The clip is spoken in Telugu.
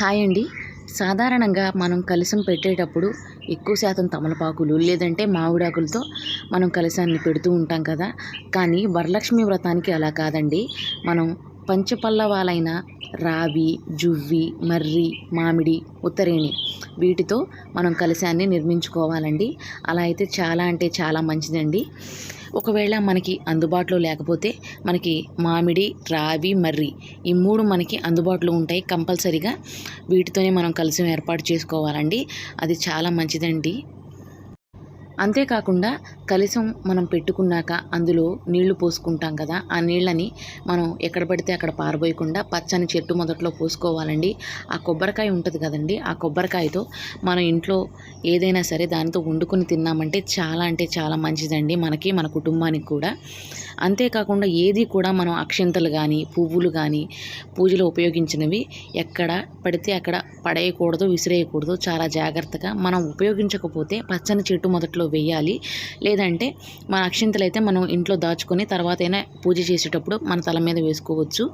హాయ్ అండి. సాధారణంగా మనం కలశం పెట్టేటప్పుడు ఎక్కువ శాతం తమలపాకులు లేదంటే మామిడాకులతో మనం కలశాన్ని పెడుతూ ఉంటాం కదా. కానీ వరలక్ష్మి వ్రతానికి అలా కాదండి. మనం పంచపల్లవాలైన రావి జువ్వి మర్రి మామిడి ఉత్తరేణి వీటితో మనం కలశాన్ని నిర్మించుకోవాలండి. అలా అయితే చాలా అంటే చాలా మంచిదండి. ఒకవేళ మనకి అందుబాటులో లేకపోతే మనకి మామిడి రావి మర్రి ఈ మూడు మనకి అందుబాటులో ఉంటాయి కంపల్సరీగా. వీటితోనే మనం కలిసి ఏర్పాటు చేసుకోవాలండి. అది చాలా మంచిదండి. అంతేకాకుండా కలశం మనం పెట్టుకున్నాక అందులో నీళ్ళు పోసుకుంటాం కదా ఆ నీళ్ళని మనం ఎక్కడ పడితే అక్కడ పారబోయకుండా పచ్చని చెట్టు మొదట్లో పోసుకోవాలండి. ఆ కొబ్బరికాయ ఉంటుంది కదండి ఆ కొబ్బరికాయతో మనం ఇంట్లో ఏదైనా సరే దానితో వండుకొని తిన్నామంటే చాలా అంటే చాలా మంచిదండి మనకి మన కుటుంబానికి కూడా. అంతేకాకుండా ఏది కూడా మనం అక్షింతలు కానీ పువ్వులు కానీ పూజలో ఉపయోగించినవి ఎక్కడ పడితే అక్కడ పడేయకూడదు విసిరేయకూడదు. చాలా జాగ్రత్తగా మనం ఉపయోగించకపోతే పచ్చని చెట్టు మొదట్లో వేయాలి లేదంటే మన అక్షింతలు అయితే మనం ఇంట్లో దాచుకొని తర్వాత అయినా పూజ చేసేటప్పుడు మన తల మీద వేసుకోవచ్చు.